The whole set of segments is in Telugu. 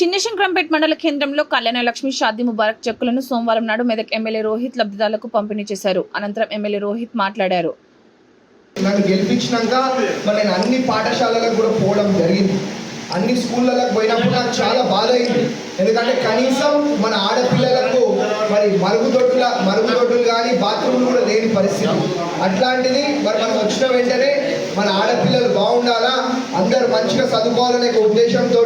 శంకరంపేట్ మండల కేంద్రంలో కళ్యాణ లక్ష్మి షాదీ ముబారక్ చెక్కులను సోమవారం నాడు మెదక్ ఎమ్మెల్యే రోహిత్ లబ్ధిదారులకు పంపిణీ చేశారు. అనంతరం ఎమ్మెల్యే రోహిత్ మాట్లాడారు. నన్ను గెలిపించినాక మరి నేను అన్ని పాఠశాలలకు కూడా పోవడం జరిగింది. అన్ని స్కూళ్ళలకు పోయినప్పుడు నాకు చాలా బాధ అయింది. ఎందుకంటే కనీసం మన ఆడపిల్లలకు మరి మరుగుదొడ్ల మరుగుదొడ్లు కానీ బాత్రూమ్లు కూడా లేని పరిస్థితి. అట్లాంటిది మరి మనం వచ్చిన వెంటనే మన ఆడపిల్లలు బాగుండాలా? అందరూ మంచిగా చదువుకోవాలనే ఒక ఉద్దేశంతో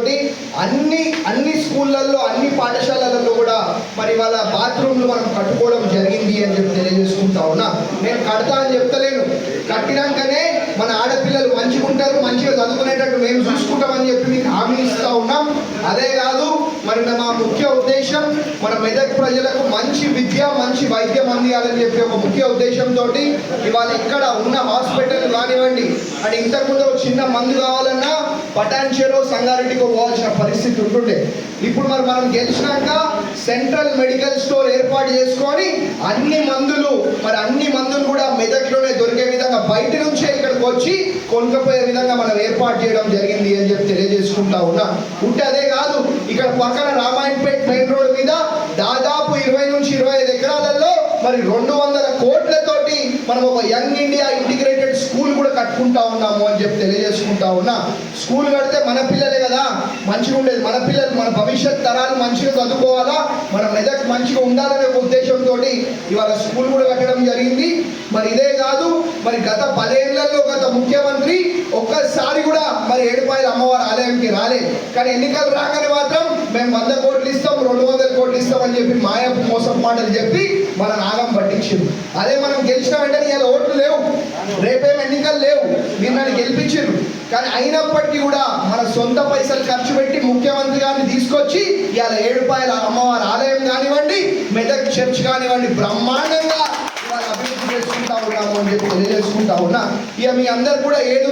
అన్ని అన్ని స్కూళ్ళల్లో అన్ని పాఠశాలలలో కూడా మరి వాళ్ళ బాత్రూమ్లు మనం కట్టుకోవడం జరిగింది అని చెప్పి తెలియజేసుకుంటా ఉన్నా. నేను కడతా అని చెప్తలేను. కట్టినాకనే మన ఆడపిల్లలు మంచిగా ఉంటారు మంచిగా చదువుకునేటట్టు మేము చూసుకుంటామని చెప్పి మీకు హామీ ఇస్తా ఉన్నాం. అదే కాదు మరి మా ముఖ్య ఉద్దేశం మన మెదక్ ప్రజలకు మంచి విద్య మంచి వైద్యం అందియాలని చెప్పి ఒక ముఖ్య ఉద్దేశంతో ఇవాళ ఇక్కడ ఉన్న హాస్పిటల్ కానివ్వండి. అండ్ ఇంతకుముందు ఒక చిన్న మందు కావాలన్నా పటాన్చేరో సంగారెడ్డికో సంగారెడ్డికి పోవాల్సిన పరిస్థితి ఉంటుండే. ఇప్పుడు మరి మనం గెలిచినాక సెంట్రల్ మెడికల్ స్టోర్ ఏర్పాటు చేసుకొని అన్ని మందులు మరి అన్ని మందులు కూడా మెదక్లోనే దొరికే విధంగా బయట నుంచే ఇక్కడికి వచ్చి కొనుకపోయే విధంగా మనం ఏర్పాటు చేయడం జరిగింది అని చెప్పి తెలియజేసుకుంటా ఉన్నా. ఉంటే అదే కాదు ఇక్కడ పక్కన రామ మరి రెండు వందల కోట్లతోటి మనం ఒక యంగ్ ఇండియా ఇంటిగ్రేటెడ్ స్కూల్ కూడా కట్టుకుంటా ఉన్నాము అని చెప్పి తెలియజేసుకుంటా ఉన్నా. స్కూల్ కడితే మన పిల్లలే కదా మంచిగా ఉండేది. మన పిల్లలు మన భవిష్యత్ తరాలు మంచిగా చదువుకోవాలా? మన మెదక్ మంచిగా ఉండాలనే ఒక ఉద్దేశంతో ఇవాళ స్కూల్ కూడా కట్టడం జరిగింది. మరి ఇదే కాదు మరి గత పదేళ్ళలో గత ముఖ్యమంత్రి ఒక్కసారి కూడా మరి ఏడుపాయల అమ్మవారి ఆలయంకి రాలే. కానీ ఎన్నికలు రాగానే మాత్రం మేము వంద కోట్లు ఇస్తాం రెండు వందల కోట్లు ఇస్తామని చెప్పి మాయపు మోసం మాటలు చెప్పి మన నాగం పట్టించింది అదే మనం గెలిచిన వెంటనే ఇలా ఓట్లు లేవు. రేపేం ఎన్నికలు లేవు. మీరు నన్ను గెలిపించారు కానీ అయినప్పటికీ కూడా మన సొంత పైసలు ఖర్చు పెట్టి ముఖ్యమంత్రి గారిని తీసుకొచ్చి ఇవాళ ఏడుపాయల అమ్మవారి ఆలయం కానివ్వండి మెదక్ చర్చ్ కానివ్వండి బ్రహ్మాండంగా ఇవాళ అభివృద్ధి చేసుకుంటా ఉన్నాము అని చెప్పి తెలియజేసుకుంటా ఉన్నా. ఇక మీ అందరు కూడా ఏడు